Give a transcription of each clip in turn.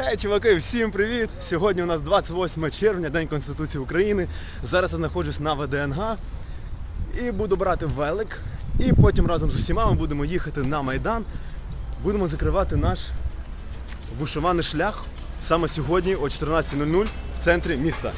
Гей, чуваки, всім привіт! Сьогодні у нас 28 червня, День Конституції України. Зараз я знаходжусь на ВДНГ і буду брати велик. І потім разом з усіма ми будемо їхати на Майдан. Будемо закривати наш вишиваний шлях саме сьогодні о 14.00 в центрі міста.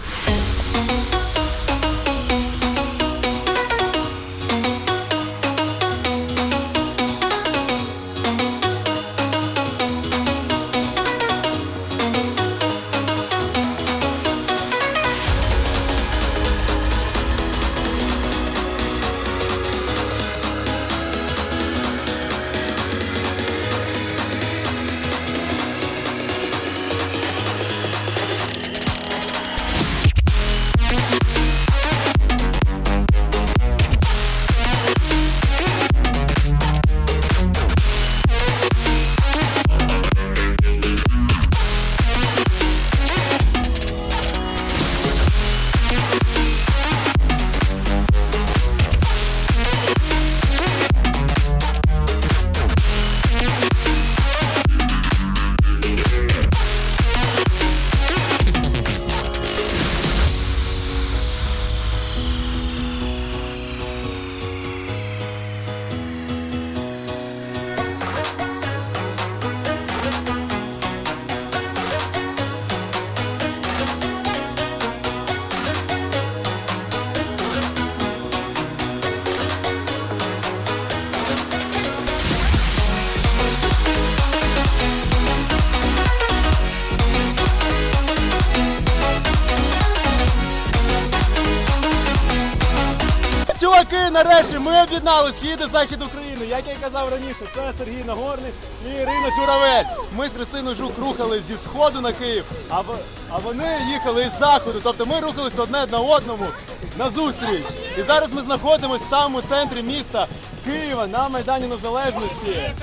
Чуваки, нарешті ми об'єднали схід і захід України. Як я казав раніше, це Сергій Нагорний і Ірина Журавель. Ми з Христиною Жук рухали зі сходу на Київ, а, а вони їхали із заходу. Тобто ми рухалися одне на одному на зустріч. І зараз ми знаходимося в самому центрі міста Києва на Майдані Незалежності.